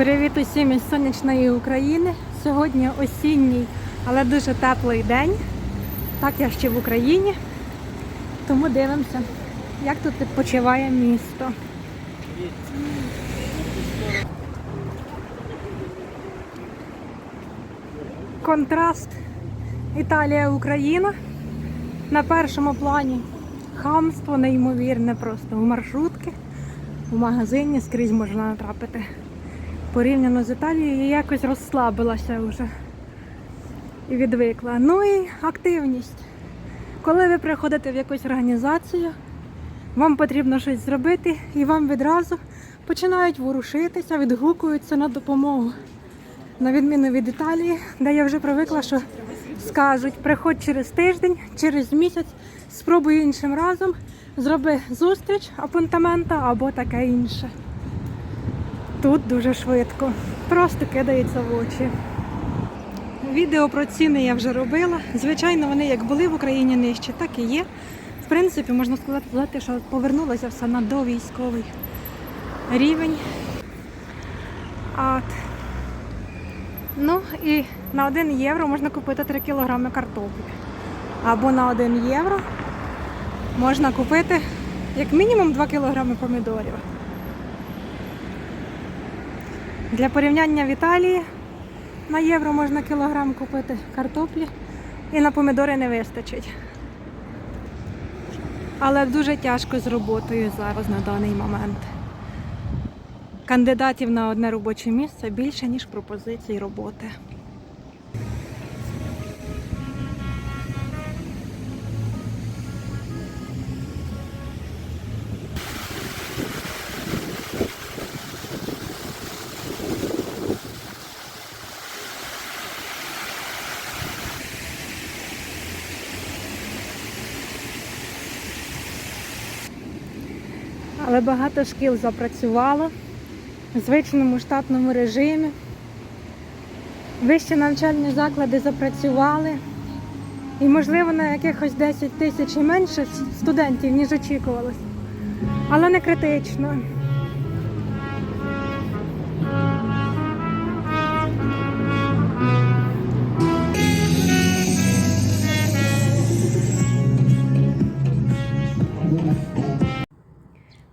Привіт усім із сонячної України. Сьогодні осінній, але дуже теплий день. Так я ще в Україні. Тому дивимося, як тут відпочиває місто. Контраст Італія-Україна. На першому плані хамство неймовірне просто в маршрутки, в магазині скрізь можна натрапити. Порівняно з Італією я якось розслабилася вже і відвикла. Ну і активність. Коли ви приходите в якусь організацію, вам потрібно щось зробити, і вам відразу починають ворушитися, відгукуються на допомогу. На відміну від Італії, де я вже привикла, що скажуть, приходь через тиждень, через місяць, спробуй іншим разом, зроби зустріч апунтамента або таке інше. Тут дуже швидко, просто кидається в очі. Відео про ціни я вже робила. Звичайно, вони як були в Україні нижче, так і є. В принципі, можна сказати, що повернулося все на довійськовий рівень. От. Ну і на 1 євро можна купити 3 кілограми картоплі. Або на 1 євро можна купити як мінімум 2 кілограми помідорів. Для порівняння в Італії на євро можна кілограм купити картоплі і на помідори не вистачить. Але дуже тяжко з роботою зараз на даний момент. Кандидатів на одне робоче місце більше, ніж пропозицій роботи. Але багато шкіл запрацювало в звичному штатному режимі. Вищі навчальні заклади запрацювали. І, можливо, на якихось 10 тисяч і менше студентів, ніж очікувалось. Але не критично.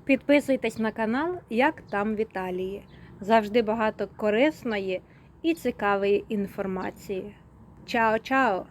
Підписуйтесь на канал, як там в Італії. Завжди багато корисної і цікавої інформації. Чао-чао!